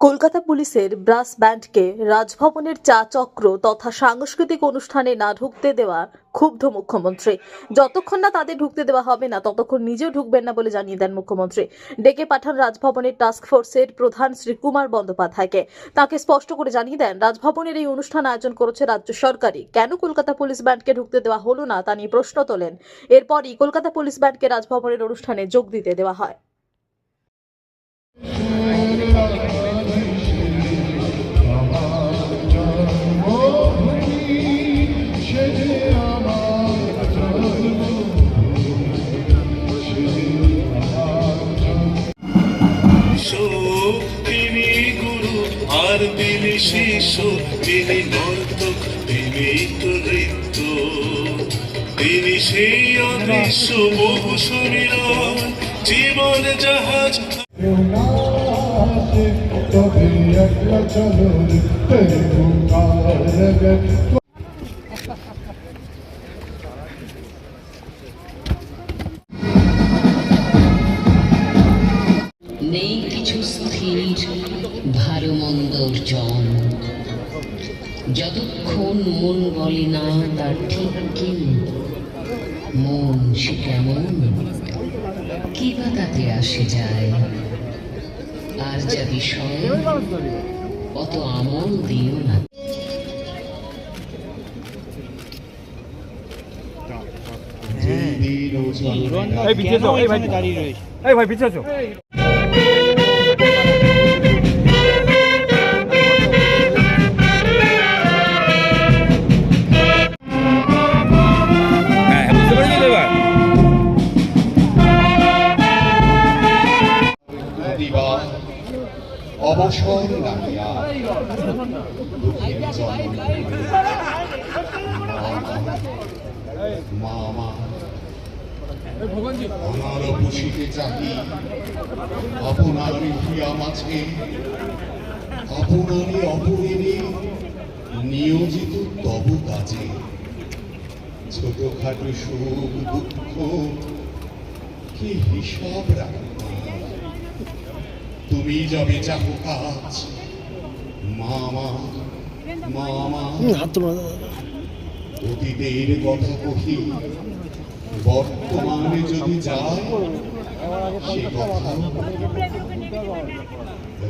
কলকাতা পুলিশের ব্রাস ব্যান্ডকে রাজভবনের চা চক্র তথা সাংস্কৃতিক অনুষ্ঠানে না ঢুকতে দেওয়া ক্ষুব্ধ মুখ্যমন্ত্রী। যতক্ষণ না তাদের ঢুকতে দেওয়া হবে না, ততক্ষণ নিজেও ঢুকবেন না বলে জানিয়ে দেন মুখ্যমন্ত্রী। ডেকে পাঠান রাজভবনের টাস্ক ফোর্সের প্রধান শ্রী কুমার বন্দ্যোপাধ্যায়কে। তাকে স্পষ্ট করে জানিয়ে দেন, রাজভবনের এই অনুষ্ঠান আয়োজন করেছে রাজ্য সরকারই। কেন কলকাতা পুলিশ ব্যান্ডকে ঢুকতে দেওয়া হলো না তা নিয়ে প্রশ্ন তোলেন। এরপরই কলকাতা পুলিশ ব্যান্ডকে রাজভবনের অনুষ্ঠানে যোগ দিতে দেওয়া হয়। আর তিনি শিশু, তিনি নর্তক, তিনি তো নৃত্য। তিনি সেই অদৃশ্য বহু সমীরণ জীবন জাহাজ। তবে একলা নেই কিছু স্থির ভারমন্দর জন। যতক্ষণ মন বলে না তার ঠিক কি? মন সে কেমন? কি বা তাতে আসে যায়? আর যা বিষয় অত আমল দিও না। এই পিছিয়ে ভাই এই ভাই পিছিয়ে অবসর নামিয়া মামা অনার নিয়োজিত তব কাজে। ছোটখাটো সুখ দুঃখ কি হিসাব রাখবা? তুমি যাবে চাহো কাজ। মামা মামা অতীতের কথা কহি বর্তমানে যদি যায় সে কথা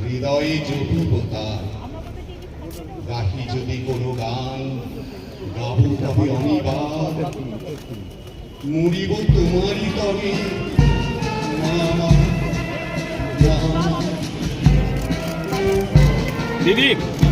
হৃদয়ে জটিলতা গাহি যদি কোনো গান গাবো তবে অনিবার। মরিব তোমারই তবে মামা। মামা দিদি